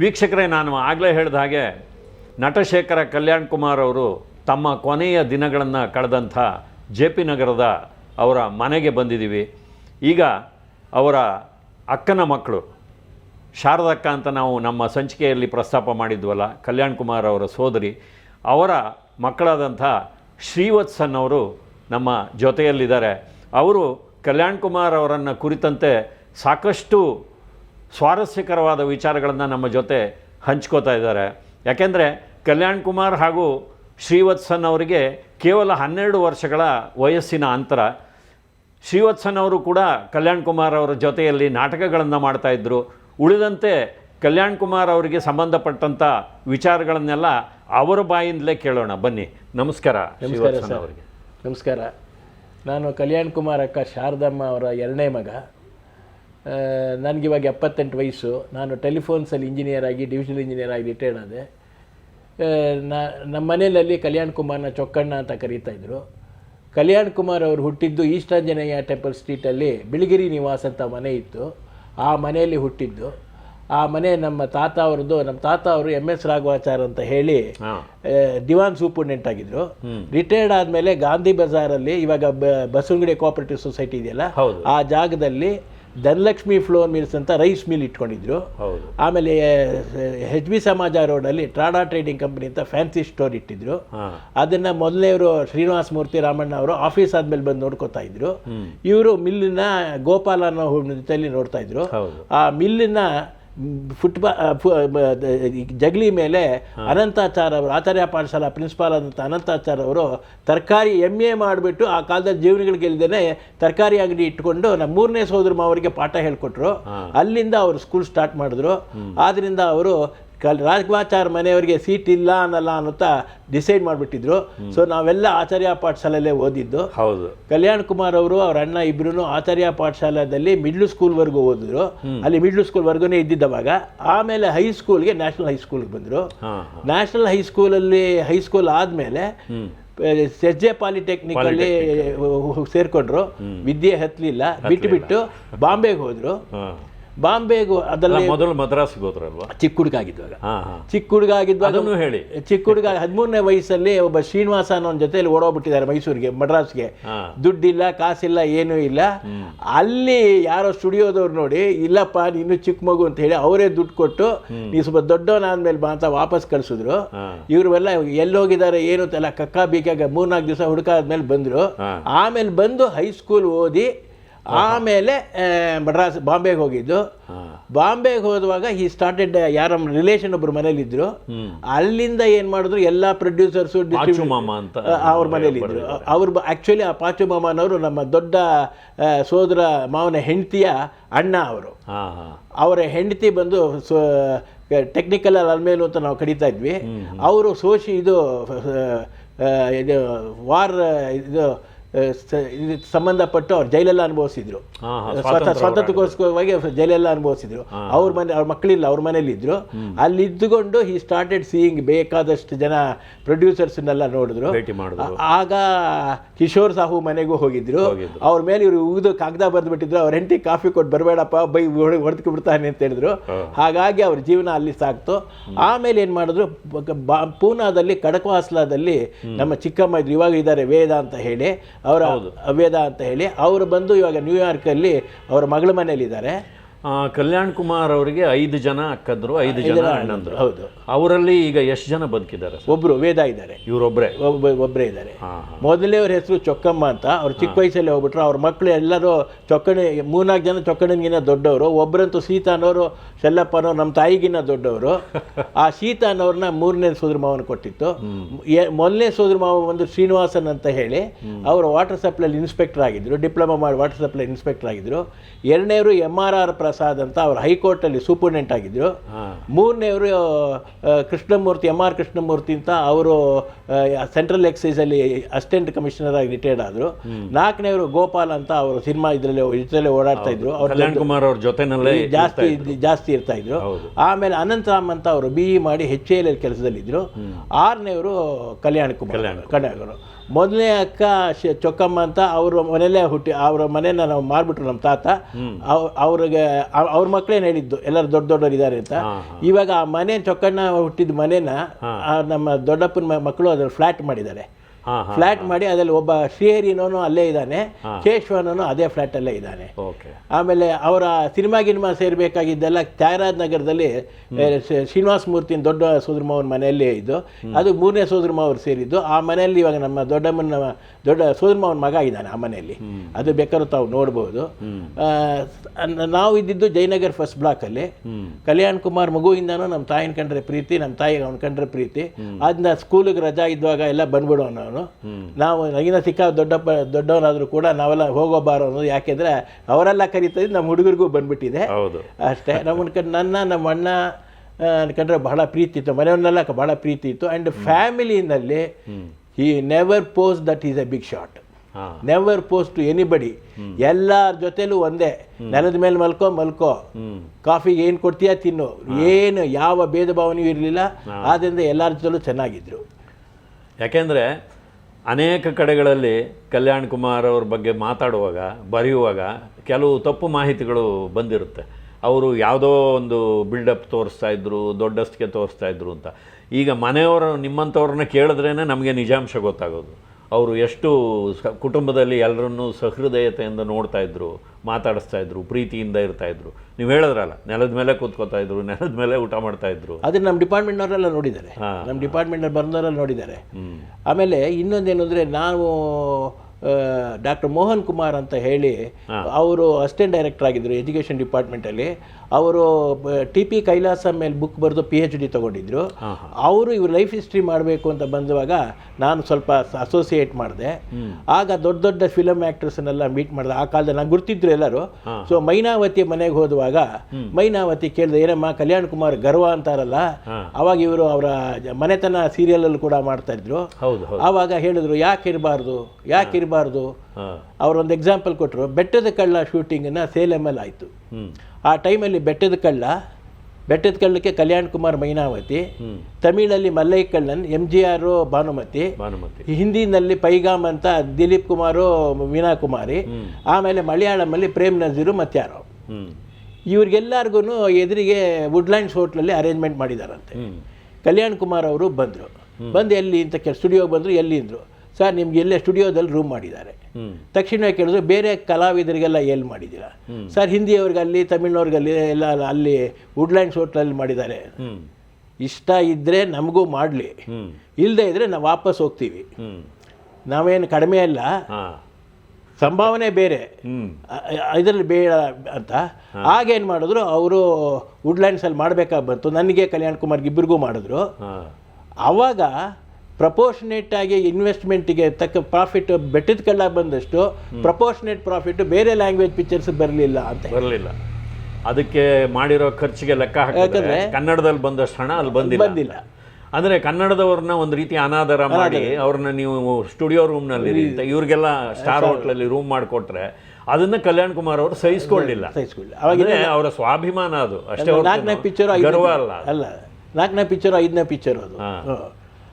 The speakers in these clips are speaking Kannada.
ವೀಕ್ಷಕರೇ, ನಾನು ಆಗಲೇ ಹೇಳಿದ ಹಾಗೆ ನಟಶೇಖರ ಕಲ್ಯಾಣ್ ಕುಮಾರ್ ಅವರು ತಮ್ಮ ಕೊನೆಯ ದಿನಗಳನ್ನು ಕಳೆದಂಥ ಜೆ ಪಿ ನಗರದ ಅವರ ಮನೆಗೆ ಬಂದಿದ್ದೀವಿ. ಈಗ ಅವರ ಅಕ್ಕನ ಮಕ್ಕಳು ಶಾರದಕ್ಕ ಅಂತ ನಾವು ನಮ್ಮ ಸಂಚಿಕೆಯಲ್ಲಿ ಪ್ರಸ್ತಾಪ ಮಾಡಿದ್ವಲ್ಲ, ಕಲ್ಯಾಣ್ ಕುಮಾರ್ ಅವರ ಸೋದರಿ, ಅವರ ಮಕ್ಕಳಾದಂಥ ಶ್ರೀವತ್ಸನ್ ಅವರು ನಮ್ಮ ಜೊತೆಯಲ್ಲಿದ್ದಾರೆ. ಅವರು ಕಲ್ಯಾಣ್ ಕುಮಾರ್ ಅವರನ್ನು ಕುರಿತಂತೆ ಸಾಕಷ್ಟು ಸ್ವಾರಸ್ಯಕರವಾದ ವಿಚಾರಗಳನ್ನು ನಮ್ಮ ಜೊತೆ ಹಂಚ್ಕೋತಾ ಇದ್ದಾರೆ. ಯಾಕೆಂದರೆ ಕಲ್ಯಾಣ್ ಕುಮಾರ್ ಹಾಗೂ ಶ್ರೀವತ್ಸನ್ ಅವರಿಗೆ ಕೇವಲ ಹನ್ನೆರಡು ವರ್ಷಗಳ ವಯಸ್ಸಿನ ಅಂತರ. ಶ್ರೀವತ್ಸನ್ ಅವರು ಕೂಡ ಕಲ್ಯಾಣ್ ಕುಮಾರ್ ಅವರ ಜೊತೆಯಲ್ಲಿ ನಾಟಕಗಳನ್ನು ಮಾಡ್ತಾಯಿದ್ರು ಇದ್ದರು ಉಳಿದಂತೆ ಕಲ್ಯಾಣ್ ಕುಮಾರ್ ಅವರಿಗೆ ಸಂಬಂಧಪಟ್ಟಂಥ ವಿಚಾರಗಳನ್ನೆಲ್ಲ ಅವರ ಬಾಯಿಂದಲೇ ಕೇಳೋಣ. ಬನ್ನಿ. ನಮಸ್ಕಾರ ನಮಸ್ಕಾರ ಶ್ರೀವತ್ಸನ್ ಅವರಿಗೆ. ನಮಸ್ಕಾರ. ನಾನು ಕಲ್ಯಾಣ್ ಕುಮಾರ್ ಅಕ್ಕ ಶಾರದಮ್ಮ ಅವರ ಎರಡನೇ ಮಗ. ನನಗಿವಾಗ ಎಪ್ಪತ್ತೆಂಟು ವಯಸ್ಸು. ನಾನು ಟೆಲಿಫೋನ್ಸಲ್ಲಿ ಇಂಜಿನಿಯರ್ ಆಗಿ ಡಿವಿಷನಲ್ ಇಂಜಿನಿಯರ್ ಆಗಿ ರಿಟೈರ್ಡ್ ಆದೆ. ನಮ್ಮ ಮನೆಯಲ್ಲಿ ಕಲ್ಯಾಣ್ ಕುಮಾರ್ನ ಚೊಕ್ಕಣ್ಣ ಅಂತ ಕರೀತಾ ಇದ್ರು. ಕಲ್ಯಾಣ್ ಕುಮಾರ್ ಅವರು ಹುಟ್ಟಿದ್ದು ಈಸ್ಟಾಂಜನೇಯ ಟೆಂಪಲ್ ಸ್ಟ್ರೀಟಲ್ಲಿ ಬಿಳಿಗಿರಿ ನಿವಾಸ್ ಅಂತ ಮನೆ ಇತ್ತು. ಆ ಮನೆಯಲ್ಲಿ ಹುಟ್ಟಿದ್ದು. ಆ ಮನೆ ನಮ್ಮ ತಾತ ಅವ್ರದ್ದು. ನಮ್ಮ ತಾತ ಅವರು ಎಂ ಎಸ್ ರಾಘವಾಚಾರ್ ಅಂತ ಹೇಳಿ ದಿವಾನ್ ಸೂಪರ್ಡೆಂಟ್ ಆಗಿದ್ರು. ರಿಟೈರ್ಡ್ ಆದಮೇಲೆ ಗಾಂಧಿ ಬಜಾರಲ್ಲಿ ಇವಾಗ ಬ- ಬಸವನಗುಡಿ ಕೋಆಪರೇಟಿವ್ ಸೊಸೈಟಿ ಇದೆಯಲ್ಲ. ಆ ಜಾಗದಲ್ಲಿ ಧನಲಕ್ಷ್ಮಿ ಫ್ಲೋರ್ ಮಿಲ್ಸ್ ಅಂತ ರೈಸ್ ಮಿಲ್ ಇಟ್ಕೊಂಡಿದ್ರು. ಆಮೇಲೆ ಹೆಚ್ ಬಿ ಸಮಾಜ ರೋಡಲ್ಲಿ ಟ್ರಾಡಾ ಟ್ರೇಡಿಂಗ್ ಕಂಪನಿ ಅಂತ ಫ್ಯಾನ್ಸಿ ಸ್ಟೋರ್ ಇಟ್ಟಿದ್ರು. ಅದನ್ನ ಮೊದಲನೇವರು ಶ್ರೀನಿವಾಸ ಮೂರ್ತಿ ರಾಮಣ್ಣ ಅವರು ಆಫೀಸ್ ಆದ್ಮೇಲೆ ಬಂದು ನೋಡ್ಕೋತಾ ಇದ್ರು. ಇವರು ಮಿಲ್ಲಿನ ಗೋಪಾಲ ಅನ್ನೋ ಜೊತೆಯಲ್ಲಿ ನೋಡ್ತಾ ಇದ್ರು. ಆ ಮಿಲ್ಲಿನ ಫುಟ್ಬಾ ಆ, ಫು- ಬ- ದ- ಈ ಜಗಲಿ ಮೇಲೆ ಅನಂತಾಚಾರ್ ಅವರು ಆಚಾರ್ಯ ಪಾಠಶಾಲಾ ಪ್ರಿನ್ಸಿಪಾಲ್ ಆದಂಥ ಅನಂತಾಚಾರ್ ಅವರು ತರಕಾರಿ ಎಂ ಎ ಮಾಡಿಬಿಟ್ಟು ಆ ಕಾಲದಲ್ಲಿ ಜೀವನಿಗಳಿಗೆ ಇಲ್ದೇನೆ ತರಕಾರಿ ಅಂಗಡಿ ಇಟ್ಕೊಂಡು ನಮ್ಮ ಮೂರನೇ ಸೋದರ ಅವರಿಗೆ ಪಾಠ ಹೇಳ್ಕೊಟ್ರು. ಅಲ್ಲಿಂದ ಅವರು ಸ್ಕೂಲ್ ಸ್ಟಾರ್ಟ್ ಮಾಡಿದ್ರು. ಆದ್ದರಿಂದ ಅವರು ಕಲ್ ರಾಜ್ಕುಮಾಚಾರ್ ಮನೆಯವರಿಗೆ ಸೀಟ್ ಇಲ್ಲ ಅನ್ನಲ್ಲ ಅನ್ನುತ್ತಾ ಡಿಸೈಡ್ ಮಾಡಿಬಿಟ್ಟಿದ್ರು. ಸೊ ನಾವೆಲ್ಲ ಆಚಾರ್ಯ ಪಾಠಶಾಲೆಯಲ್ಲೇ ಓದಿದ್ದು. ಹೌದು. ಕಲ್ಯಾಣ್ ಕುಮಾರ್ ಅವರು ಅವ್ರ ಅಣ್ಣ ಇಬ್ಬರೂ ಆಚಾರ್ಯ ಪಾಠಶಾಲಾದಲ್ಲಿ ಮಿಡ್ಲ್ ಸ್ಕೂಲ್ವರೆಗೂ ಓದಿದ್ರು. ಅಲ್ಲಿ ಮಿಡ್ಲ್ ಸ್ಕೂಲ್ವರೆಗೂ ಇದ್ದಿದ್ದವಾಗ ಆಮೇಲೆ ಹೈಸ್ಕೂಲ್ಗೆ ನ್ಯಾಷನಲ್ ಹೈಸ್ಕೂಲ್ಗೆ ಬಂದರು. ಹಾಂ ನ್ಯಾಷನಲ್ ಹೈಸ್ಕೂಲಲ್ಲಿ ಹೈಸ್ಕೂಲ್ ಆದಮೇಲೆ ಸೆಜ್ಜೆ ಜೆ ಪಾಲಿಟೆಕ್ನಿಕ್ ಅಲ್ಲಿ ಸೇರ್ಕೊಂಡ್ರು. ವಿದ್ಯೆ ಹತ್ತಲಿಲ್ಲ ಬಿಟ್ಟು ಬಿಟ್ಟು ಬಾಂಬೆಗೆ ಹೋದ್ರು. ಬಾಂಬೆಗೂ ಅದರಲ್ಲಿ ಮೊದಲು ಮದ್ರಾಸಿಗೆ ಹೋದ್ರಲ್ವಾ? ಚಿಕ್ಕ ಹುಡುಗ ಹಾಂ ಚಿಕ್ಕ ಹುಡುಗ ಆಗಿದ್ವಾಗ ಅದನ್ನು ಹೇಳಿ. ಚಿಕ್ಕ ಹುಡುಗ ಹದಿಮೂರನೇ ವಯಸ್ಸಲ್ಲಿ ಒಬ್ಬ ಶ್ರೀನಿವಾಸ ಅನ್ನೋ ಜೊತೆಲಿ ಓಡೋಗ್ಬಿಟ್ಟಿದ್ದಾರೆ ಮೈಸೂರಿಗೆ ಮಡ್ರಾಸ್ಗೆ ದುಡ್ಡಿಲ್ಲ ಕಾಸಿಲ್ಲ ಏನೂ ಇಲ್ಲ. ಅಲ್ಲಿ ಯಾರೋ ಸ್ಟುಡಿಯೋದವ್ರು ನೋಡಿ ಇಲ್ಲಪ್ಪ ನೀನು ಚಿಕ್ಕ ಮಗು ಅಂತ ಹೇಳಿ ಅವರೇ ದುಡ್ಡು ಕೊಟ್ಟು ನೀವು ಸ್ವಲ್ಪ ದೊಡ್ಡವನಾದ್ಮೇಲೆ ಬಾ ಅಂತ ವಾಪಸ್ ಕಳಿಸಿದ್ರು. ಇವರೆಲ್ಲ ಎಲ್ಲೋಗಿದ್ದಾರೆ ಏನು ಅಂತೆಲ್ಲ ಕಕ್ಕ ಬೀಕಾಗ ಮೂರ್ನಾಲ್ಕು ದಿವಸ ಹುಡುಕಾದ್ಮೇಲೆ ಬಂದರು. ಆಮೇಲೆ ಬಂದು ಹೈಸ್ಕೂಲ್ ಓದಿ ಆಮೇಲೆ ಮಡ್ರಾಸ್ ಬಾಂಬೆಗೆ ಹೋಗಿದ್ದು. ಬಾಂಬೆಗೆ ಹೋದುವಾಗ ಹಿ ಸ್ಟಾರ್ಟೆಡ್ ಯಾರ ರಿಲೇಷನ್ ಒಬ್ರು ಮನೇಲಿದ್ರು. ಅಲ್ಲಿಂದ ಏನ್ ಮಾಡಿದ್ರು ಎಲ್ಲಾ ಪ್ರೊಡ್ಯೂಸರ್ಸು ಅಂತ ಅವ್ರ ಮನೇಲಿ ಇದ್ರು ಅವ್ರು ಆಕ್ಚುಲಿ ಆ ಪಾಚು ಮಾಮನವರು ನಮ್ಮ ದೊಡ್ಡ ಸೋದರ ಮಾವನ ಹೆಂಡತಿಯ ಅಣ್ಣ ಅವರು. ಅವರ ಹೆಂಡತಿ ಬಂದು ಟೆಕ್ನಿಕಲ್ ಅಲ್ಮೇಲು ಅಂತ ನಾವು ಕಡಿತಾ ಇದ್ವಿ. ಅವರು ಸೋಶಿ ಇದು ಇದು ವಾರ್ ಇದು ಸಂಬಂಧಪಟ್ಟು ಅವ್ರು ಜೈಲೆಲ್ಲ ಅನುಭವಿಸಿದ್ರು. ಸ್ವತಃ ಸ್ವತಂತ್ರಕ್ಕೋಸ್ಕರವಾಗಿ ಸ್ವಾತಂತ್ರ್ಯಕ್ಕೋಸ್ಕರವಾಗಿ ಜೈಲೆಲ್ಲ ಅನುಭವಿಸಿದ್ರು. ಅವ್ರ ಮನೆ ಅವ್ರ ಮಕ್ಕಳಿಲ್ಲ ಅವ್ರ ಮನೇಲಿ ಇದ್ರು ಅಲ್ಲಿ ಇದ್ದುಕೊಂಡು ಈ ಸ್ಟಾರ್ಟೆಡ್ ಸೀಯಿಂಗ್ ಬೇಕಾದಷ್ಟು ಜನ ಪ್ರೊಡ್ಯೂಸರ್ಸ್ನೆಲ್ಲ ನೋಡಿದ್ರು. ಆಗ ಕಿಶೋರ್ ಸಾಹು ಮನೆಗೂ ಹೋಗಿದ್ರು. ಅವ್ರ ಮೇಲೆ ಇವರು ಉಗಿದು ಕಾಗದ ಬರೆದು ಬಿಟ್ಟಿದ್ರು ಅವ್ರ ಹೆಂಡತಿ ಕಾಫಿ ಕೊಟ್ಟು ಬರಬೇಡಪ್ಪ ಬೈ ಹೊಡೆದ್ಕೊ ಬಿಡ್ತಾನೆ ಅಂತ ಹೇಳಿದ್ರು. ಹಾಗಾಗಿ ಅವ್ರ ಜೀವನ ಅಲ್ಲಿ ಸಾಕ್ತು. ಆಮೇಲೆ ಏನ್ ಮಾಡಿದ್ರು? ಪೂನಾದಲ್ಲಿ ಕಡಕವಾಸ್ಲಾದಲ್ಲಿ ನಮ್ಮ ಚಿಕ್ಕಮ್ಮ ಇದ್ರು. ಇವಾಗ ಇದ್ದಾರೆ ವೇದ ಅಂತ ಹೇಳಿ. ಅವರ ಹವ್ಯದ ಅಂತ ಹೇಳಿ ಅವರು ಬಂದು ಇವಾಗ ನ್ಯೂಯಾರ್ಕಲ್ಲಿ ಅವರ ಮಗಳ ಮನೇಲಿ ಇದ್ದಾರೆ ಆ, ಕಲ್ಯಾಣ್ ಕುಮಾರ್ ಅವರಿಗೆ ಐದು ಜನ ಅಕ್ಕದ್ರು ಐದು ಜನ ಅಣ್ಣಂದ್ರು. ಹೌದು. ಅವರಲ್ಲಿ ಈಗ ಎಷ್ಟು ಜನ ಬದುಕಿದ್ದಾರೆ ಒಬ್ರು ವೇದ ಇದ್ದಾರೆ. ಇವರೊಬ್ಬರೇ ಒಬ್ಬ ಒಬ್ಬರೇ ಇದ್ದಾರೆ. ಮೊದಲೇ ಅವ್ರ ಹೆಸರು ಚೊಕ್ಕಮ್ಮ ಅಂತ ಅವ್ರು ಚಿಕ್ಕ ವಯಸ್ಸಲ್ಲಿ ಹೋಗ್ಬಿಟ್ರು ಅವ್ರ ಮಕ್ಕಳು ಎಲ್ಲರೂ ಚೊಕ್ಕಣಿ ಮೂರ್ನಾಲ್ಕು ಜನ ಚೊಕ್ಕಣಿಗಿನ ದೊಡ್ಡವರು ಒಬ್ಬರಂತೂ ಸೀತಾ ಅನ್ನೋರು ಶೆಲ್ಲಪ್ಪ ಅನ್ನೋರು ನಮ್ಮ ತಾಯಿಗಿನ್ನ ದೊಡ್ಡವರು. ಆ ಸೀತಾ ಅನ್ನೋರ್ನ ಮೂರನೇ ಸೋದರ ಮಾವನ ಕೊಟ್ಟಿತ್ತು. ಮೊದಲನೇ ಸೋದರ ಮಾವ ಒಂದು ಶ್ರೀನಿವಾಸನ್ ಅಂತ ಹೇಳಿ ಅವರು ವಾಟರ್ ಸಪ್ಲೈ ಇನ್ಸ್ಪೆಕ್ಟರ್ ಆಗಿದ್ರು ಡಿಪ್ಲೊಮಾ ಮಾಡಿ ವಾಟರ್ ಸಪ್ಲೈ ಇನ್ಸ್ಪೆಕ್ಟರ್ ಆಗಿದ್ರು. ಎರಡನೇವರು ಎಂ ಆರ್ ಆರ್ ಪ್ರಸಾದ್ ಅಂತ ಅವರು ಹೈಕೋರ್ಟಲ್ಲಿ ಸೂಪರ್ಡೆಂಟ್ ಆಗಿದ್ರು. ಹಾಂ. ಮೂರನೇವರು ಕೃಷ್ಣಮೂರ್ತಿ ಎಂ ಆರ್ ಕೃಷ್ಣಮೂರ್ತಿ ಅಂತ ಅವರು ಸೆಂಟ್ರಲ್ ಎಕ್ಸೈಸಲ್ಲಿ ಅಸಿಸ್ಟೆಂಟ್ ಕಮಿಷನರ್ ಆಗಿ ರಿಟೈರ್ಡ್ ಆದರು. ನಾಲ್ಕನೇವರು ಗೋಪಾಲ್ ಅಂತ ಅವರು ಸಿನಿಮಾ ಇದರಲ್ಲಿ ಇದರಲ್ಲೇ ಓಡಾಡ್ತಾ ಇದ್ರು. ಅವ್ರು ಕಲ್ಯಾಣ್ ಕುಮಾರ್ ಅವ್ರ ಜೊತೆನಲ್ಲೇ ಜಾಸ್ತಿ ಜಾಸ್ತಿ ಇರ್ತಾ ಇದ್ರು. ಆಮೇಲೆ ಅನಂತರಾಮ್ ಅಂತ ಅವರು ಬಿ ಇ ಮಾಡಿ ಹೆಚ್ ಎಲ್ ಕೆಲಸದಲ್ಲಿದ್ದರು ಆರನೇವರು ಕಲ್ಯಾಣ ಕುಮಾರ್ ಕಲ್ಯಾಣ್ ಮೊದಲನೇ ಅಕ್ಕ ಶ- ಚೊಕ್ಕಮ್ಮ ಅಂತ ಅವ್ರ ಮನೆಯಲ್ಲೇ ಹುಟ್ಟಿ ಅವರ ಮನೆಯನ್ನ ನಾವು ಮಾರ್ಬಿಟ್ರು ನಮ್ಮ ತಾತ. ಅವ್- ಅವ್ರಿಗೆ ಅವ್- ಅವ್ರ ಮಕ್ಕಳೇನು ಹೇಳಿದ್ದು ಎಲ್ಲರೂ ದೊಡ್ಡ ದೊಡ್ಡವರು ಇದ್ದಾರೆ ಅಂತ ಇವಾಗ ಆ ಮನೆ ಚೊಕ್ಕಣ್ಣ ಹುಟ್ಟಿದ ಮನೆನ ಆ ನಮ್ಮ ದೊಡ್ಡಪ್ಪನ ಮಕ್ಕಳು ಅದ್ರ ಫ್ಲ್ಯಾಟ್ ಮಾಡಿದ್ದಾರೆ. ಫ್ಲ್ಯಾಟ್ ಮಾಡಿ ಅದರಲ್ಲಿ ಒಬ್ಬ ಶ್ರೀಹರಿನೋನು ಅಲ್ಲೇ ಇದ್ದಾನೆ ಕೇಶವನೂ ಅದೇ ಫ್ಲ್ಯಾಟಲ್ಲೇ ಇದ್ದಾನೆ. ಓಕೆ. ಆಮೇಲೆ ಅವರ ಸಿನಿಮಾ ಗಿನಿಮಾ ಸೇರಬೇಕಾಗಿದ್ದೆಲ್ಲ ತ್ಯಾಗರಾಜ್ ನಗರದಲ್ಲಿ ಶ್ರೀನಿವಾಸ ಮೂರ್ತಿನ ದೊಡ್ಡ ಸೋದರಮ್ಮವ್ರ ಮನೆಯಲ್ಲೇ ಇದ್ದು ಅದು ಮೂರನೇ ಸೋದರಮಾವರು ಸೇರಿದ್ದು ಆ ಮನೆಯಲ್ಲಿ ಇವಾಗ ನಮ್ಮ ದೊಡ್ಡಮ್ಮನ ದೊಡ್ಡ ಸೋದರಮಾವನ ಮಗ ಇದ್ದಾನೆ ಆ ಮನೆಯಲ್ಲಿ. ಅದು ಬೇಕಾದ್ರೂ ತಾವು ನೋಡ್ಬೋದು. ನಾವು ಇದ್ದಿದ್ದು ಜಯನಗರ್ ಫಸ್ಟ್ ಬ್ಲಾಕಲ್ಲಿ ಕಲ್ಯಾಣ್ ಕುಮಾರ್ ಮಗುವಿಂದನೂ ನಮ್ಮ ತಾಯಿನ ಕಂಡ್ರೆ ಪ್ರೀತಿ ನಮ್ಮ ತಾಯಿಗೆ ಅವ್ನ ಕಂಡ್ರೆ ಪ್ರೀತಿ. ಅದನ್ನ ಸ್ಕೂಲಿಗೆ ರಜಾ ಇದ್ದಾಗ ಎಲ್ಲ ಬಂದ್ಬಿಡೋನು ಅವನು ನಾವು ನಗಿನ ಸಿಕ್ಕ ದೊಡ್ಡಪ್ಪ ದೊಡ್ಡವನಾದರೂ ಕೂಡ ನಾವೆಲ್ಲ ಹೋಗೋಬಾರ ಅನ್ನೋದು ಯಾಕೆಂದರೆ ಅವರೆಲ್ಲ ಕರೀತಿದ್ದು ನಮ್ಮ ಹುಡುಗರಿಗೂ ಬಂದ್ಬಿಟ್ಟಿದೆ. ಅಷ್ಟೇ. ನಮ್ಮನ್ನು ಕಂಡು ನನ್ನ ನಮ್ಮ ಅಣ್ಣ ಅನ್ಕಂಡ್ರೆ ಕಂಡ್ರೆ ಬಹಳ ಪ್ರೀತಿ ಇತ್ತು. ಮನೆಯವನ್ನೆಲ್ಲ ಬಹಳ ಪ್ರೀತಿ ಇತ್ತು. And ಫ್ಯಾಮಿಲಿನಲ್ಲಿ he never pose that is a big shot never pose to anybody ಎಲ್ಲರ ಜೊತೆಲೂ ಒಂದೇ. ನೆಲದ ಮೇಲೆ ಮಲ್ಕೋ ಮಲ್ಕೋ. ಕಾಫಿಗೆ ಏನು ಕೊಡ್ತೀಯಾ ತಿನ್ನು. ಏನು ಯಾವ ಭೇದ ಭಾವನೆಯೂ ಇರಲಿಲ್ಲ. ಆದ್ದರಿಂದ ಎಲ್ಲರ ಜೊತೆಲೂ ಚೆನ್ನಾಗಿದ್ರು. ಯಾಕೆಂದರೆ ಅನೇಕ ಕಡೆಗಳಲ್ಲಿ ಕಲ್ಯಾಣ್ ಕುಮಾರ್ ಅವ್ರ ಬಗ್ಗೆ ಮಾತಾಡುವಾಗ, ಬರೆಯುವಾಗ ಕೆಲವು ತಪ್ಪು ಮಾಹಿತಿಗಳು ಬಂದಿರುತ್ತೆ. ಅವರು ಯಾವುದೋ ಒಂದು ಬಿಲ್ಡಪ್ ತೋರಿಸ್ತಾ ಇದ್ರು ದೊಡ್ಡಸ್ತಿಗೆ ತೋರಿಸ್ತಾ ಇದ್ರು ಅಂತ. ಈಗ ಮನೆಯವರು ನಿಮ್ಮಂಥವ್ರನ್ನ ಕೇಳಿದ್ರೇ ನಮಗೆ ನಿಜಾಂಶ ಗೊತ್ತಾಗೋದು. ಅವರು ಎಷ್ಟು ಕುಟುಂಬದಲ್ಲಿ ಎಲ್ಲರನ್ನೂ ಸಹೃದಯತೆಯಿಂದ ನೋಡ್ತಾ ಇದ್ರು ಮಾತಾಡಿಸ್ತಾ ಇದ್ರು ಪ್ರೀತಿಯಿಂದ ಇರ್ತಾ ಇದ್ರು ನೀವು ಹೇಳಿದ್ರಲ್ಲ ನೆಲದ ಮೇಲೆ ಕೂತ್ಕೋತಾ ಇದ್ರು ನೆಲದ ಮೇಲೆ ಊಟ ಮಾಡ್ತಾ ಇದ್ರು ಅದನ್ನ ನಮ್ಮ ಡಿಪಾರ್ಟ್ಮೆಂಟ್ನವರೆಲ್ಲ ನೋಡಿದ್ದಾರೆ ಹಾ. ನಮ್ಮ ಡಿಪಾರ್ಟ್ಮೆಂಟ್ ಬಂದವರೆಲ್ಲ ನೋಡಿದ್ದಾರೆ. ಆಮೇಲೆ ಇನ್ನೊಂದೇನು ಅಂದರೆ ನಾವು ಡಾಕ್ಟರ್ ಮೋಹನ್ ಕುಮಾರ್ ಅಂತ ಹೇಳಿ ಅವರು ಅಸಿಸ್ಟೆಂಟ್ ಡೈರೆಕ್ಟರ್ ಆಗಿದ್ದರು ಎಜುಕೇಷನ್ ಡಿಪಾರ್ಟ್ಮೆಂಟಲ್ಲಿ ಅವರು ಟಿ ಪಿ ಕೈಲಾಸ ಮೇಲೆ ಬುಕ್ ಬರೆದು ಪಿ ಎಚ್ ಡಿ ತೊಗೊಂಡಿದ್ರು. ಅವರು ಇವ್ರ ಲೈಫ್ ಹಿಸ್ಟ್ರಿ ಮಾಡಬೇಕು ಅಂತ ಬಂದವಾಗ ನಾನು ಸ್ವಲ್ಪ ಅಸೋಸಿಯೇಟ್ ಮಾಡಿದೆ. ಆಗ ದೊಡ್ಡ ದೊಡ್ಡ ಫಿಲಮ್ ಆ್ಯಕ್ಟರ್ಸನ್ನೆಲ್ಲ ಮೀಟ್ ಮಾಡಿದೆ. ಆ ಕಾಲದಲ್ಲಿ ನಾನು ಗುರ್ತಿದ್ರು ಎಲ್ಲರೂ. ಸೊ ಮೈನಾವತಿ ಮನೆಗೆ ಹೋದುವಾಗ ಮೈನಾವತಿ ಕೇಳಿದೆ ಏನಮ್ಮ ಕಲ್ಯಾಣ್ ಕುಮಾರ್ ಗರ್ವ ಅಂತಾರಲ್ಲ? ಅವಾಗ ಇವರು ಅವರ ಮನೆತನ ಸೀರಿಯಲಲ್ಲಿ ಕೂಡ ಮಾಡ್ತಾ ಇದ್ರು. ಆವಾಗ ಹೇಳಿದ್ರು ಯಾಕೆ ಇರಬಾರ್ದು? ಯಾಕೆ ಇರಬಾರ್ದು? ಹಾಂ. ಅವರೊಂದು ಎಕ್ಸಾಂಪಲ್ ಕೊಟ್ಟರು ಬೆಟ್ಟದ ಕಳ್ಳ ಶೂಟಿಂಗನ್ನು ಸೇಲೆಮಲ್ಲಿ ಆಯಿತು. ಆ ಟೈಮಲ್ಲಿ ಬೆಟ್ಟದ ಕಳ್ಳ ಬೆಟ್ಟದ ಕಳ್ಳಕ್ಕೆ Kalyan Kumar Mainavati. ತಮಿಳಲ್ಲಿ Malai Kallan M G R Bhanumathi ಹಿಂದಿನಲ್ಲಿ Paigam ಅಂತ ದಿಲೀಪ್ ಕುಮಾರ್ ಮೀನಾ ಕುಮಾರಿ ಆಮೇಲೆ ಮಲಯಾಳಮಲ್ಲಿ ಪ್ರೇಮ್ ನಜೀರು ಮತ್ಯಾರೋ ಇವ್ರಿಗೆಲ್ಲರಿಗೂ ಎದುರಿಗೆ ವುಡ್ಲ್ಯಾಂಡ್ಸ್ ಹೋಟ್ಲಲ್ಲಿ ಅರೇಂಜ್ಮೆಂಟ್ ಮಾಡಿದಾರಂತೆ. ಕಲ್ಯಾಣ್ ಕುಮಾರ್ ಅವರು ಬಂದರು. ಬಂದು ಎಲ್ಲಿ ಅಂತ ಸ್ಟುಡಿಯೋಗೆ ಬಂದರು ಎಲ್ಲಿ ಅಂದರು. ಸರ್ ನಿಮ್ಗೆ ಎಲ್ಲೇ ಸ್ಟುಡಿಯೋದಲ್ಲಿ ರೂಮ್ ಮಾಡಿದ್ದಾರೆ. ತಕ್ಷಣ ಕೇಳಿದ್ರು ಬೇರೆ ಕಲಾವಿದರಿಗೆಲ್ಲ ಎಲ್ಲಿ ಮಾಡಿದ್ದೀರಾ? ಸರ್ ಹಿಂದಿಯವ್ರಿಗಲ್ಲಿ ತಮಿಳ್ನವ್ರಿಗಲ್ಲಿ ಎಲ್ಲ ಅಲ್ಲಿ ವುಡ್ಲ್ಯಾಂಡ್ಸ್ ಹೋಟ್ಲಲ್ಲಿ ಮಾಡಿದ್ದಾರೆ. ಇಷ್ಟ ಇದ್ದರೆ ನಮಗೂ ಮಾಡಲಿ. ಇಲ್ಲದೇ ಇದ್ದರೆ ನಾವು ವಾಪಸ್ ಹೋಗ್ತೀವಿ. ನಾವೇನು ಕಡಿಮೆ ಅಲ್ಲ. ಸಂಭಾವನೆ ಬೇರೆ. ಇದರಲ್ಲಿ ಬೇಡ ಅಂತ. ಆಗೇನು ಮಾಡಿದ್ರು ಅವರು ವುಡ್ಲ್ಯಾಂಡ್ಸಲ್ಲಿ ಮಾಡಬೇಕಾಗಿ ಬಂತು. ನನಗೆ ಕಲ್ಯಾಣ್ ಕುಮಾರ್ಗೆ ಇಬ್ಬರಿಗೂ ಮಾಡಿದ್ರು. ಆವಾಗ ಪ್ರಪೋರ್ಷನೇಟ್ ಆಗಿ ಇನ್ವೆಸ್ಟ್ಮೆಂಟಿಗೆ ತಕ್ಕ ಪ್ರಾಫಿಟ್ ಬೆಟ್ಟದ ಕಳ್ಳ ಬಂದಷ್ಟು ಪ್ರಪೋರ್ಷನೇಟ್ ಪ್ರಾಫಿಟ್ ಬೇರೆ ಲ್ಯಾಂಗ್ವೇಜ್ ಪಿಕ್ಚರ್ಸ್ ಬರಲಿಲ್ಲ ಅಂತ ಬರಲಿಲ್ಲ. ಅದಕ್ಕೆ ಮಾಡಿರೋ ಖರ್ಚಿಗೆ ಲೆಕ್ಕ ಹಾಕಿದ್ರೆ ಕನ್ನಡದಲ್ಲಿ ಬಂದಷ್ಟು ಹಣ ಅಲ್ಲಿ ಬಂದಿಲ್ಲ ಬಂದಿಲ್ಲ. ಅಂದರೆ ಕನ್ನಡದವ್ರನ್ನ ಒಂದು ರೀತಿ ಅನಾದರ ಮಾಡಿ ಅವ್ರನ್ನ ನೀವು ಸ್ಟುಡಿಯೋ ರೂಮ್ನಲ್ಲಿ ಇವ್ರಿಗೆಲ್ಲ ಸ್ಟಾರ್ ಹೋಟ್ಲಲ್ಲಿ ರೂಮ್ ಮಾಡಿಕೊಟ್ರೆ ಅದನ್ನ ಕಲ್ಯಾಣ್ ಕುಮಾರ್ ಅವರು ಸಹಿಸ್ಕೊಳ್ಳಿಲ್ಲ ಸಹಿಸ್ಕೊಳ್ಳಿ ಅವರ ಸ್ವಾಭಿಮಾನ ಅದು. ಅಷ್ಟೇ ನಾಲ್ಕನೇ ಪಿಕ್ಚರ್ ಅಲ್ಲ. ಅಲ್ಲ. ನಾಲ್ಕನೇ ಪಿಕ್ಚರ್ ಐದನೇ ಪಿಕ್ಚರ್ ಅದು.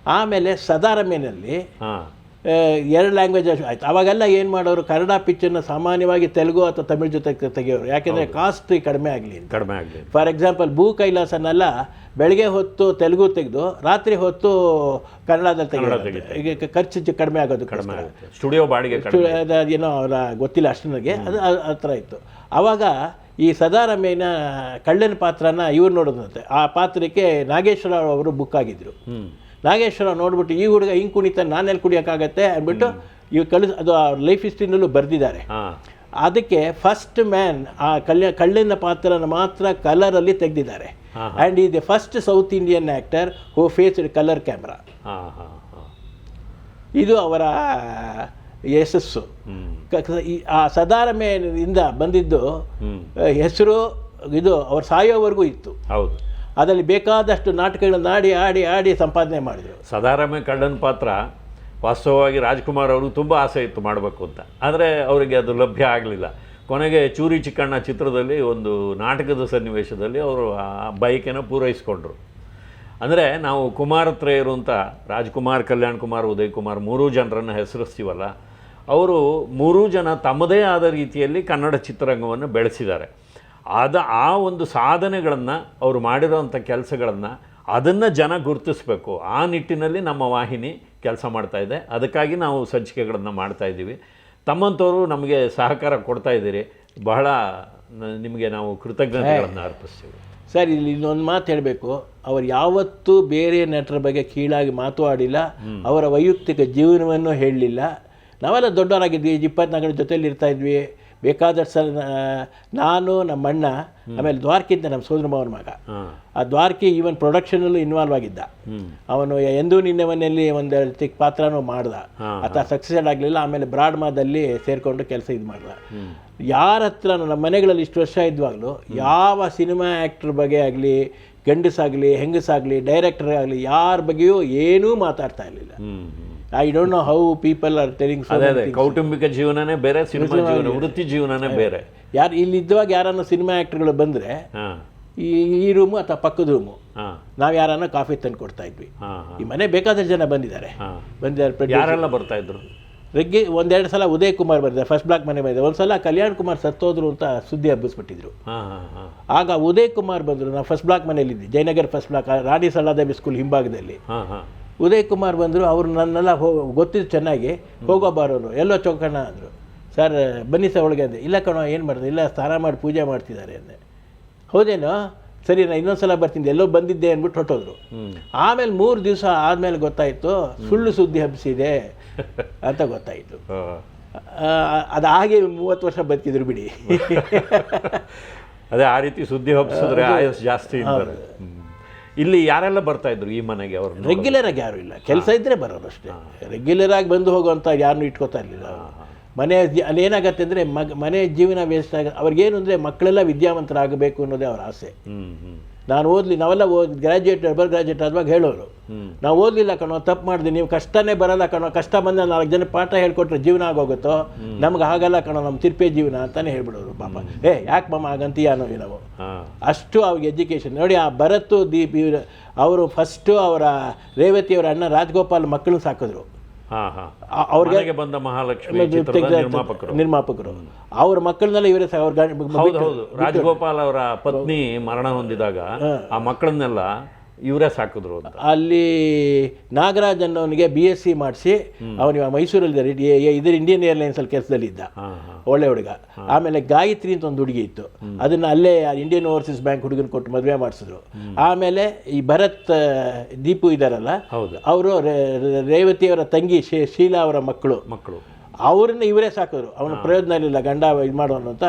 ಆಮೇಲೆ ಸದಾರಮ್ಯನಲ್ಲಿ ಎರಡು ಲ್ಯಾಂಗ್ವೇಜ್ ಆಯ್ತು. ಅವಾಗೆಲ್ಲ ಏನು ಮಾಡೋರು ಕನ್ನಡ ಪಿಕ್ಚರ್ನ ಸಾಮಾನ್ಯವಾಗಿ ತೆಲುಗು ಅಥವಾ ತಮಿಳ್ ಜೊತೆ ತೆಗೆಯೋರು. ಯಾಕೆಂದರೆ ಕಾಸ್ಟ್ ಕಡಿಮೆ ಆಗಲಿ ಕಡಿಮೆ ಆಗಲಿ ಫಾರ್ ಎಕ್ಸಾಂಪಲ್ ಭೂ ಕೈಲಾಸನೆಲ್ಲ ಬೆಳಗ್ಗೆ ಹೊತ್ತು ತೆಲುಗು ತೆಗೆದು ರಾತ್ರಿ ಹೊತ್ತು ಕನ್ನಡದಲ್ಲಿ ತೆಗೆಯೋದು. ಈಗ ಖರ್ಚು ಕಡಿಮೆ ಆಗೋದು ಕಡಿಮೆ ಸ್ಟುಡಿಯೋ ಬಾಡಿಗೆ ಏನೋ ಅವರ ಗೊತ್ತಿಲ್ಲ ಅಷ್ಟು ನನಗೆ ಅದು ಆ- ಥರ ಇತ್ತು. ಆವಾಗ ಈ ಸದಾರಾಮಯ್ಯನ ಕಳ್ಳನ ಪಾತ್ರನ ಇವ್ರು ನೋಡೋದಂತೆ ಆ ಪಾತ್ರಕ್ಕೆ ನಾಗೇಶ್ವರ ಅವರು ಬುಕ್ ಆಗಿದ್ರು. ನಾಗೇಶ್ವರ ನೋಡ್ಬಿಟ್ಟು ಈ ಹುಡುಗ ಹಿಂಗೆ ಕುಣಿತ ನಾನೆಲ್ಲಿ ಕುಡಿಯೋಕ್ಕಾಗತ್ತೆ ಅಂದ್ಬಿಟ್ಟು ಇವ್ ಕಳಿಸ್ ಅದು ಲೈಫ್ ಹಿಸ್ಟ್ರಿನಲ್ಲೂ ಬರೆದಿದ್ದಾರೆ. ಹಾ. ಅದಕ್ಕೆ ಫಸ್ಟ್ ಮ್ಯಾನ್ ಆ ಕಲ್ಯ ಕಳ್ಳಿನ ಪಾತ್ರನ ಮಾತ್ರ ಕಲರಲ್ಲಿ ತೆಗೆದಿದ್ದಾರೆ. And he the first South Indian actor who faced colour camera ಹಾ ಹಾ ಹಾ. ಇದು ಅವರ ಯಶಸ್ಸು. ಆ ಸದಾರಮೆಯಿಂದ ಬಂದಿದ್ದು ಹೆಸರು ಇದು ಅವ್ರು ಸಾಯೋವರೆಗೂ ಇತ್ತು. ಹೌದು. ಅದರಲ್ಲಿ ಬೇಕಾದಷ್ಟು ನಾಟಕಗಳನ್ನು ಆಡಿ ಆಡಿ ಆಡಿ ಸಂಪಾದನೆ ಮಾಡಿದರು. ಸದಾರಾಮ ಕಳ್ಳನ ಪಾತ್ರ ವಾಸ್ತವವಾಗಿ ರಾಜ್ಕುಮಾರ್ ಅವರು ತುಂಬ ಆಸೆ ಇತ್ತು ಮಾಡಬೇಕು ಅಂತ. ಆದರೆ ಅವರಿಗೆ ಅದು ಲಭ್ಯ ಆಗಲಿಲ್ಲ. ಕೊನೆಗೆ ಚೂರಿ ಚಿಕ್ಕಣ್ಣ ಚಿತ್ರದಲ್ಲಿ ಒಂದು ನಾಟಕದ ಸನ್ನಿವೇಶದಲ್ಲಿ ಅವರು ಆ ಬೈಕನ್ನು ಪೂರೈಸಿಕೊಂಡ್ರು. ಅಂದರೆ ನಾವು ಕುಮಾರತ್ರಯರು ಅಂತ, ರಾಜ್ಕುಮಾರ್, ಕಲ್ಯಾಣ್ ಕುಮಾರ್, ಉದಯ್ ಕುಮಾರ್ ಮೂರೂ ಜನರನ್ನು ಹೆಸರಿಸ್ತೀವಲ್ಲ, ಅವರು ಮೂರೂ ಜನ ತಮ್ಮದೇ ಆದ ರೀತಿಯಲ್ಲಿ ಕನ್ನಡ ಚಿತ್ರರಂಗವನ್ನು ಬೆಳೆಸಿದ್ದಾರೆ. ಆದ ಆ ಒಂದು ಸಾಧನೆಗಳನ್ನು ಅವರು ಮಾಡಿರೋವಂಥ ಕೆಲಸಗಳನ್ನು ಅದನ್ನು ಜನ ಗುರುತಿಸಬೇಕು. ಆ ನಿಟ್ಟಿನಲ್ಲಿ ನಮ್ಮ ವಾಹಿನಿ ಕೆಲಸ ಮಾಡ್ತಾ ಇದೆ. ಅದಕ್ಕಾಗಿ ನಾವು ಸಂಚಿಕೆಗಳನ್ನು ಮಾಡ್ತಾ ಇದ್ದೀವಿ. ತಮ್ಮಂಥವರು ನಮಗೆ ಸಹಕಾರ ಕೊಡ್ತಾ ಇದ್ದೀರಿ. ಬಹಳ ನಿಮಗೆ ನಾವು ಕೃತಜ್ಞತೆಗಳನ್ನು ಅರ್ಪಿಸ್ತೀವಿ. ಸರ್ ಇಲ್ಲಿ ಇನ್ನೊಂದು ಮಾತು ಹೇಳಬೇಕು. ಅವರು ಯಾವತ್ತೂ ಬೇರೆ ನಟರ ಬಗ್ಗೆ ಕೀಳಾಗಿ ಮಾತಾಡಿಲ್ಲ ಅವರ ವೈಯಕ್ತಿಕ ಜೀವನವನ್ನು ಹೇಳಲಿಲ್ಲ. ನಾವೆಲ್ಲ ದೊಡ್ಡವರಾಗಿದ್ವಿ. ಇಪ್ಪತ್ನಾಲ್ಕರ ಜೊತೆಯಲ್ಲಿ ಇರ್ತಾ ಇದ್ವಿ. ಬೇಕಾದಷ್ಟು ಸಲ ನಾನು ನಮ್ಮ ಅಣ್ಣ ಆಮೇಲೆ ಇದ್ದ ನಮ್ಮ ಸೋದರ ಮಾವನ ಮಗ ಆ ದ್ವಾರಕಿ ಈವನ್ ಪ್ರೊಡಕ್ಷನಲ್ಲೂ ಇನ್ವಾಲ್ವ್ ಆಗಿದ್ದ. ಅವನು ಎಂದೂ ನಿನ್ನೆ ಮನೆಯಲ್ಲಿ ಒಂದೆರಡು ಚಿಕ್ಕ ಪಾತ್ರನೂ ಮಾಡ್ದ. ಆತ ಸಕ್ಸೆಸ್ ಆಗಲಿಲ್ಲ ಆಮೇಲೆ ಬ್ರಾಡ್ಮಾದಲ್ಲಿ ಸೇರಿಕೊಂಡು ಕೆಲಸ ಇದು ಮಾಡ್ದ. ಯಾರ ಹತ್ರ ನಮ್ಮ ಮನೆಗಳಲ್ಲಿ ಇಷ್ಟು ವರ್ಷ ಇದ್ವಾಗಲೂ ಯಾವ ಸಿನಿಮಾ ಆ್ಯಕ್ಟ್ರ್ ಬಗ್ಗೆ ಆಗಲಿ ಗಂಡಸಾಗಲಿ ಹೆಂಗಸಾಗಲಿ ಡೈರೆಕ್ಟರ್ ಆಗಲಿ ಯಾರ ಬಗ್ಗೆಯೂ ಏನೂ ಮಾತಾಡ್ತಾ ಇರಲಿಲ್ಲ. I don't know how people are telling ಅದೇ ಅದೇ ಕೌಟುಂಬಿಕ ಜೀವನನೇ ಬೇರೆ ಸಿನಿಮಾ ಜೀವನ ವೃತ್ತಿ ಜೀವನನೇ ಬೇರೆ. ಯಾರು ಇಲ್ಲಿ ಇದ್ದವಾಗ ಯಾರನ್ನ ಸಿನಿಮಾ ಆ್ಯಕ್ಟ್ರ್ಗಳು ಬಂದರೆ ಈ ಈ ರೂಮು ಅಥವಾ ಪಕ್ಕದ ರೂಮು ನಾವು ಯಾರನ್ನ ಕಾಫಿ ತಂದು ಕೊಡ್ತಾ ಇದ್ವಿ. ಈ ಮನೆ ಬೇಕಾದಷ್ಟು ಜನ ಬಂದಿದ್ದಾರೆ. ಬಂದಿದ್ದಾರೆ ಯಾರೆಲ್ಲ ಬರ್ತಾ ಇದ್ರು? ರೆಗ್ಗೆ ಒಂದೆರಡು ಸಲ ಉದಯ್ ಕುಮಾರ್ ಬಂದಿದೆ ಫಸ್ಟ್ ಬ್ಲಾಕ್ ಮನೆ ಬಂದಿದೆ ಒಂದು ಸಲ ಕಲ್ಯಾಣ್ ಕುಮಾರ್ ಸತ್ತೋದ್ರು ಅಂತ ಸುದ್ದಿ ಹಬ್ಬಿಸ್ಬಿಟ್ಟಿದ್ರು. ಆಗ ಉದಯ್ ಕುಮಾರ್ ಬಂದರು ನಾವು first block ಮನೆಯಲ್ಲಿದ್ದೆ Jayanagar first block Rani Salladevi school ಹಿಂಭಾಗದಲ್ಲಿ. ಉದಯ್ ಕುಮಾರ್ ಬಂದರು ಅವರು ನನ್ನೆಲ್ಲ ಹೋಗ ಗೊತ್ತಿದ್ದು ಚೆನ್ನಾಗಿ ಹೋಗೋ ಬಾರೋರು ಎಲ್ಲೋ ಚೌಕಣ್ಣ ಅಂದರು. ಸರ್ ಬನ್ನಿ ಸರ್ ಒಳಗೆ ಅಂದೆ. ಇಲ್ಲ ಕಣೋ ಏನು ಮಾಡಿದೆ? ಇಲ್ಲ ಸ್ನಾನ ಮಾಡಿ ಪೂಜೆ ಮಾಡ್ತಿದ್ದಾರೆ ಅಂದೆ. ಹೌದೇನೋ? ಸರಿ ನಾನು ಇನ್ನೊಂದು ಸಲ ಬರ್ತೀನಿ. ಎಲ್ಲೋ ಬಂದಿದ್ದೆ ಅಂದ್ಬಿಟ್ಟು ಹೊಟ್ಟೋದ್ರು ಆಮೇಲೆ ಮೂರು ದಿವಸ ಆದಮೇಲೆ ಗೊತ್ತಾಯಿತು ಸುಳ್ಳು ಸುದ್ದಿ ಹಬ್ಬಿಸಿದೆ ಅಂತ ಗೊತ್ತಾಯಿತು. ಅದು ಹಾಗೆ ಮೂವತ್ತು ವರ್ಷ ಬದುಕಿದ್ರು ಬಿಡಿ. ಅದೇ ಆ ರೀತಿ ಸುದ್ದಿ ಹಬ್ಬಿಸಿದ್ರೆ ಆಯಸ್ ಜಾಸ್ತಿ. ಇಲ್ಲಿ ಯಾರೆಲ್ಲ ಬರ್ತಾ ಇದ್ರು ಈ ಮನೆಗೆ ಅವರು ರೆಗ್ಯುಲರ್ ಆಗಿ ಯಾರು ಇಲ್ಲ. ಕೆಲಸ ಇದ್ರೆ ಬರೋದಷ್ಟೇ ಅಷ್ಟೇ. ರೆಗ್ಯುಲರ್ ಆಗಿ ಬಂದು ಹೋಗುವಂಥ ಯಾರನ್ನೂ ಇಟ್ಕೋತಾ ಇರಲಿಲ್ಲ ಮನೆ ಅಲ್ಲಿ ಏನಾಗತ್ತೆ ಅಂದರೆ ಮಗ ಮನೆ ಜೀವನ ವೇಸ್ಟ್ ಆಗ ಅವ್ರಿಗೇನು ಅಂದರೆ ಮಕ್ಕಳೆಲ್ಲ ವಿದ್ಯಾವಂತರಾಗಬೇಕು ಅನ್ನೋದೇ ಅವ್ರ ಆಸೆ. ನಾನು ಓದಲಿ ನಾವೆಲ್ಲ ಓದ್ ಗ್ರ್ಯಾಜುಯೇಟ್ ಡಬಲ್ ಗ್ರ್ಯಾಜುಯೇಟ್ ಆದ್ವಾಗ ಹೇಳೋರು. ನಾವು ಓದಲಿಲ್ಲ ಕಣೋ ತಪ್ಪು ಮಾಡಿದೆ ನೀವು ಕಷ್ಟನೇ ಬರಲ್ಲ ಕಣೋ ಕಷ್ಟ ಬಂದ ನಾಲ್ಕು ಜನ ಪಾಠ ಹೇಳ್ಕೊಟ್ರೆ ಜೀವನ ಆಗೋಗುತ್ತೋ? ನಮ್ಗೆ ಆಗಲ್ಲ ಕಣೋ ನಮ್ಮ ತಿರ್ಪೆ ಜೀವನ ಅಂತಾನೆ ಹೇಳ್ಬಿಡೋರು ಪಾಪ. ಏ ಯಾಕೆ ಮಾಮ ಹಾಗಂತೀಯ ಅನ್ನೋ ನಾವು. ಅಷ್ಟು ಅವ್ರಿಗೆ ಎಜುಕೇಷನ್ ನೋಡಿ ಆ ಭರತ್ ದೀಪ್ ಇವ್ರು ಅವರು ಫಸ್ಟು ಅವರ ರೇವತಿಯವರ ಅಣ್ಣ ರಾಜ್ಗೋಪಾಲ್ ಮಕ್ಕಳು ಸಾಕಿದ್ರು. ಅವ್ರಿಗೆ ಬಂದ ಮಹಾಲಕ್ಷ್ಮಿ ನಿರ್ಮಾಪಕರು. ನಿರ್ಮಾಪಕರು. ಅವ್ರ ಮಕ್ಕಳನ್ನೆಲ್ಲ ಇವರೇ ಅವ್ರ ಹೌದು ಹೌದು. ರಾಜಗೋಪಾಲ್ ಅವರ ಪತ್ನಿ ಮರಣ ಹೊಂದಿದಾಗ ಆ ಮಕ್ಕಳನ್ನೆಲ್ಲ ಇವರೇ ಸಾಕಿದ್ರು ಅಂತ. ಅಲ್ಲಿ ನಾಗರಾಜ್ ಅನ್ನೋನಿಗೆ ಬಿ ಎಸ್ ಸಿ ಮಾಡಿಸಿ ಅವನಿವ ಮೈಸೂರಲ್ಲಿ ಇದ್ರ ಇಂಡಿಯನ್ ಏರ್ಲೈನ್ಸಲ್ಲಿ ಕೆಲಸದಲ್ಲಿ ಇದ್ದ. ಒಳ್ಳೆ ಹುಡುಗ. ಆಮೇಲೆ ಗಾಯತ್ರಿ ಅಂತ ಒಂದು ಹುಡುಗಿ ಇತ್ತು. ಅದನ್ನ ಅಲ್ಲೇ ಇಂಡಿಯನ್ ಓವರ್ಸೀಸ್ ಬ್ಯಾಂಕ್ ಹುಡುಗನ ಕೊಟ್ಟು ಮದುವೆ ಮಾಡಿಸಿದ್ರು. ಆಮೇಲೆ ಈ ಭರತ್ ದೀಪು ಇದಾರಲ್ಲ ಹೌದು. ಅವರು ರೇವತಿಯವರ ತಂಗಿ ಶೇ- ಶೀಲಾ ಅವರ ಮಕ್ಕಳು. ಮಕ್ಕಳು. ಅವ್ರನ್ನ ಇವರೇ ಸಾಕಿದ್ರು. ಅವನ ಪ್ರಯೋಜನ ಇಲ್ಲ ಗಂಡ ಇದು ಮಾಡೋನು ಅಂತ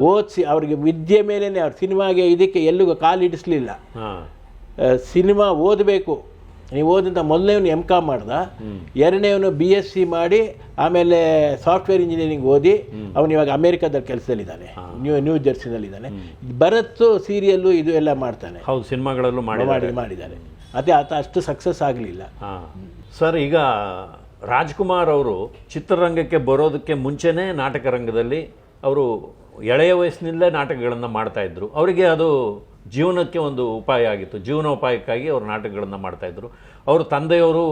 ಓದಿಸಿ ಅವ್ರಿಗೆ ವಿದ್ಯೆ ಮೇಲೇನೆ ಅವ್ರ ಸಿನಿಮಾಗೆ ಇದಕ್ಕೆ ಎಲ್ಲಿಗೂ ಕಾಲಿಡಿಸ್ಲಿಲ್ಲ ಸಿನಿಮಾ ಓದಬೇಕು. ನೀವು ಓದಿದ ಮೊದಲನೇವನು ಎಂ ಕಾಮ್ ಮಾಡ್ದ. ಎರಡನೇವನು ಬಿ ಎಸ್ ಸಿ ಮಾಡಿ ಆಮೇಲೆ ಸಾಫ್ಟ್ವೇರ್ ಇಂಜಿನಿಯರಿಂಗ್ ಓದಿ ಅವನು ಇವಾಗ ಅಮೇರಿಕಾದಲ್ಲಿ ಕೆಲಸದಲ್ಲಿದ್ದಾನೆ. ನ್ಯೂ ನ್ಯೂ ಜರ್ಸಿನಲ್ಲಿದ್ದಾನೆ ಭರತ್ ಸೀರಿಯಲ್ಲು ಇದು ಎಲ್ಲ ಮಾಡ್ತಾನೆ. ಹೌದು ಸಿನಿಮಾಗಳಲ್ಲೂ ಮಾಡಿದ್ದಾರೆ. ಮಾಡಿ ಮಾಡಿದ್ದಾನೆ ಅದೇ ಆತ ಅಷ್ಟು ಸಕ್ಸಸ್ ಆಗಲಿಲ್ಲ. ಸರ್ ಈಗ ರಾಜ್ಕುಮಾರ್ ಅವರು ಚಿತ್ರರಂಗಕ್ಕೆ ಬರೋದಕ್ಕೆ ಮುಂಚೆನೇ ನಾಟಕ ರಂಗದಲ್ಲಿ ಅವರು ಎಳೆಯ ವಯಸ್ಸಿನಿಂದಲೇ ನಾಟಕಗಳನ್ನು ಮಾಡ್ತಾಯಿದ್ರು ಅವರಿಗೆ ಅದು ಜೀವನಕ್ಕೆ ಒಂದು ಉಪಾಯ ಆಗಿತ್ತು. ಜೀವನೋಪಾಯಕ್ಕಾಗಿ ಅವರು ನಾಟಕಗಳನ್ನು ಮಾಡ್ತಾಯಿದ್ರು ಅವರು ತಂದೆಯವರು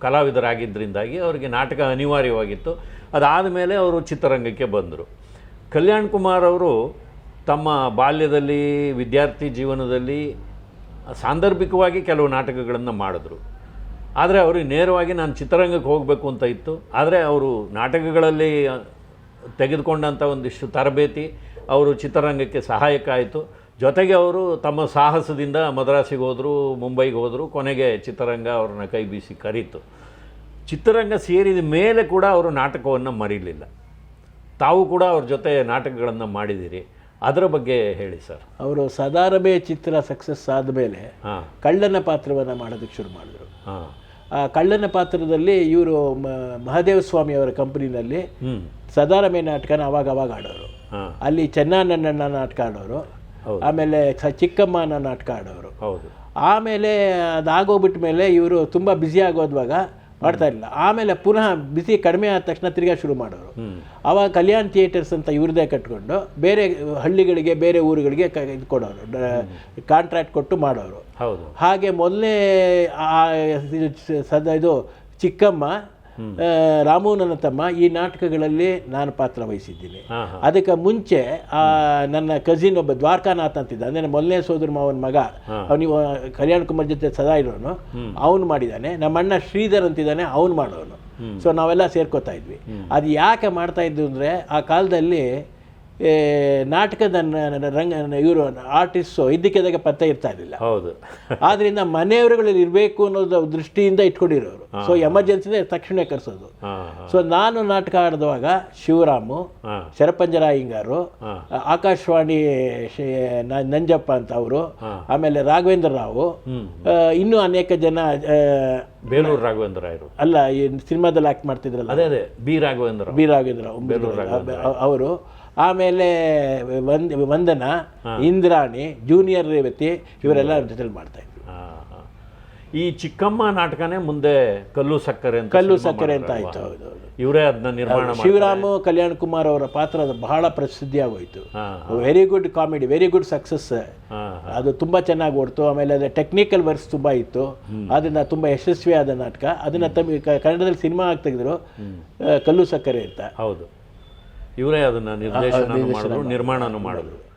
ಕಲಾವಿದರಾಗಿದ್ದರಿಂದಾಗಿ ಅವರಿಗೆ ನಾಟಕ ಅನಿವಾರ್ಯವಾಗಿತ್ತು. ಅದಾದ ಮೇಲೆ ಅವರು ಚಿತ್ರರಂಗಕ್ಕೆ ಬಂದರು. ಕಲ್ಯಾಣ್ ಕುಮಾರ್ ಅವರು ತಮ್ಮ ಬಾಲ್ಯದಲ್ಲಿ, ವಿದ್ಯಾರ್ಥಿ ಜೀವನದಲ್ಲಿ ಸಾಂದರ್ಭಿಕವಾಗಿ ಕೆಲವು ನಾಟಕಗಳನ್ನು ಮಾಡಿದ್ರು. ಆದರೆ ಅವರು ನೇರವಾಗಿ ನಾನು ಚಿತ್ರರಂಗಕ್ಕೆ ಹೋಗಬೇಕು ಅಂತ ಇತ್ತು. ಆದರೆ ಅವರು ನಾಟಕಗಳಲ್ಲಿ ತೆಗೆದುಕೊಂಡಂಥ ಒಂದಿಷ್ಟು ತರಬೇತಿ, ಅವರು ಚಿತ್ರರಂಗಕ್ಕೆ ಸಹಾಯಕ ಆಯಿತು. ಜೊತೆಗೆ ಅವರು ತಮ್ಮ ಸಾಹಸದಿಂದ ಮದ್ರಾಸಿಗೆ ಹೋದರು ಮುಂಬೈಗೆ ಹೋದರು ಕೊನೆಗೆ ಚಿತ್ರರಂಗ ಅವ್ರನ್ನ ಕೈ ಬೀಸಿ ಕರೀತು. ಚಿತ್ರರಂಗ ಸೇರಿದ ಮೇಲೆ ಕೂಡ ಅವರು ನಾಟಕವನ್ನು ಮರೀಲಿಲ್ಲ. ತಾವು ಕೂಡ ಅವ್ರ ಜೊತೆ ನಾಟಕಗಳನ್ನು ಮಾಡಿದ್ದೀರಿ ಅದರ ಬಗ್ಗೆ ಹೇಳಿ ಸರ್. ಅವರು ಸದಾರಬೆ ಚಿತ್ರ ಸಕ್ಸಸ್ ಆದ ಮೇಲೆ ಕಳ್ಳನ ಪಾತ್ರವನ್ನು ಮಾಡೋದಕ್ಕೆ ಶುರು ಮಾಡಿದ್ರು. ಹಾಂ. ಆ ಕಳ್ಳನ ಪಾತ್ರದಲ್ಲಿ ಇವರು ಮಹಾದೇವ ಸ್ವಾಮಿ ಅವರ ಕಂಪನಿನಲ್ಲಿ ಸದಾರಮೆ ನಾಟಕನ ಅವಾಗ ಅವಾಗ ಆಡೋರು. ಹಾಂ. ಅಲ್ಲಿ ಚೆನ್ನಣ್ಣನ ನಾಟಕ ಆಡೋರು. ಆಮೇಲೆ ಚಿಕ್ಕಮ್ಮ ಅನ್ನೋ ನಾಟಕ ಆಡೋರು. ಹೌದು. ಆಮೇಲೆ ಅದಾಗೋಗ್ಬಿಟ್ಟ ಮೇಲೆ ಇವರು ತುಂಬ ಬ್ಯುಸಿ ಆಗೋದ್ವಾಗ ಮಾಡ್ತಾ ಇರಲಿಲ್ಲ. ಆಮೇಲೆ ಪುನಃ ಬಿಸಿ ಕಡಿಮೆ ಆದ ತಕ್ಷಣ ತಿರ್ಗಾ ಶುರು ಮಾಡೋರು. ಅವಾಗ ಕಲ್ಯಾಣ್ ಥಿಯೇಟರ್ಸ್ ಅಂತ ಇವ್ರದೇ ಕಟ್ಕೊಂಡು ಬೇರೆ ಹಳ್ಳಿಗಳಿಗೆ ಬೇರೆ ಊರುಗಳಿಗೆ ಕ- ಇದು ಕೊಡೋರು. ಕಾಂಟ್ರಾಕ್ಟ್ ಕೊಟ್ಟು ಮಾಡೋರು. ಹೌದು. ಹಾಗೆ ಮೊದಲೇ ಸದ ಇದು ಚಿಕ್ಕಮ್ಮ ರಾಮು ನನ್ನ ತಮ್ಮ ಈ ನಾಟಕಗಳಲ್ಲಿ ನಾನು ಪಾತ್ರ ವಹಿಸಿದ್ದೀನಿ. ಅದಕ್ಕೆ ಮುಂಚೆ ಆ, ನನ್ನ ಕಸಿನ್ ಒಬ್ಬ ದ್ವಾರಕಾನಾಥ್ ಅಂತಿದ್ದ. ಅಂದರೆ ಮೊದಲನೇ ಸೋದರ ಮಾವನ ಮಗ. ಅವನಿವ ಕಲ್ಯಾಣ್ ಕುಮಾರ್ ಜೊತೆ ಸದಾ ಇರೋನು. ಅವನು ಮಾಡಿದ್ದಾನೆ. ನಮ್ಮ ಅಣ್ಣ ಶ್ರೀಧರ್ ಅಂತಿದ್ದಾನೆ ಅವನು ಮಾಡೋನು. ಸೊ ನಾವೆಲ್ಲ ಸೇರ್ಕೋತಾ ಇದ್ವಿ. ಅದು ಯಾಕೆ ಮಾಡ್ತಾ ಇದ್ದು ಅಂದ್ರೆ ಆ ಕಾಲದಲ್ಲಿ ನಾಟಕದ ರಂಗ ಇವರು ಆರ್ಟಿಸ್ಟು ಇದ್ದಕ್ಕಿದ್ದಾಗ ಪತ್ತೆ ಇರ್ತಾ ಇರಲಿಲ್ಲ. ಹೌದು. ಆದ್ರಿಂದ ಮನೆಯವರುಗಳಲ್ಲಿ ಇರಬೇಕು ಅನ್ನೋದು ದೃಷ್ಟಿಯಿಂದ ಇಟ್ಕೊಂಡಿರೋರು. ಸೊ ಎಮರ್ಜೆನ್ಸಿ ತಕ್ಷಣ ಕರೆಸೋದು. ಸೊ ನಾನು ನಾಟಕ ಆಡಿದವಾಗ ಶಿವರಾಮು ಶರಪಂಜರಾಯಿಂಗಾರು ಆಕಾಶವಾಣಿ ನಂಜಪ್ಪ ಅಂತ ಅವರು ಆಮೇಲೆ ರಾಘವೇಂದ್ರ ರಾವು ಇನ್ನೂ ಅನೇಕ ಜನ ಬೇಲೂರು ರಾಘವೇಂದ್ರ ರಾಯರು. ಅಲ್ಲ ಈ ಸಿನಿಮಾದಲ್ಲಿ ಆಕ್ಟ್ ಮಾಡ್ತಿದ್ರಲ್ಲ. ಅದೇ ಅದೇ. ಬಿ ರಾಘವೇಂದ್ರ ಬಿ ರಾಘವೇಂದ್ರ ಅವರು. ಆಮೇಲೆ ವಂದ್ ವಂದನ ಇಂದ್ರಾಣಿ ಜೂನಿಯರ್ ರೇವತಿ ಇವರೆಲ್ಲ ಜೊತೆಲಿ ಮಾಡ್ತಾ ಇದ್ರು. ಈ ಚಿಕ್ಕಮ್ಮ ನಾಟಕನೇ ಮುಂದೆ ಕಲ್ಲು ಸಕ್ಕರೆ ಅಂತ ಕಲ್ಲು ಸಕ್ಕರೆ ಅಂತ ಆಯ್ತು ಹೌದು ಇವರೇ ಅದನ್ನ ನಿರ್ಮಾಣ ಶಿವರಾಮು ಕಲ್ಯಾಣ್ ಕುಮಾರ್ ಅವರ ಪಾತ್ರ ಅದು ಬಹಳ ಪ್ರಸಿದ್ಧಿ ಆಗೋಯ್ತು. Very good comedy very good success ಅದು ತುಂಬಾ ಚೆನ್ನಾಗಿ ಓಡ್ತು. ಆಮೇಲೆ ಅದು ಟೆಕ್ನಿಕಲ್ ವರ್ಕ್ಸ್ ತುಂಬಾ ಇತ್ತು. ಅದನ್ನ ತುಂಬಾ ಯಶಸ್ವಿ ಆದ ನಾಟಕ. ಅದನ್ನ ತಮಿ ಕನ್ನಡದಲ್ಲಿ ಸಿನಿಮಾ ಆಗಿ ತೆಗೆದ್ರು ಕಲ್ಲು ಸಕ್ಕರೆ ಅಂತ. ಹೌದು. ಇವರೇ ಅದನ್ನು ನಿರ್ದೇಶನ ಮಾಡಿದ್ರು. ನಿರ್ಮಾಣನೂ ಮಾಡಿದ್ರು.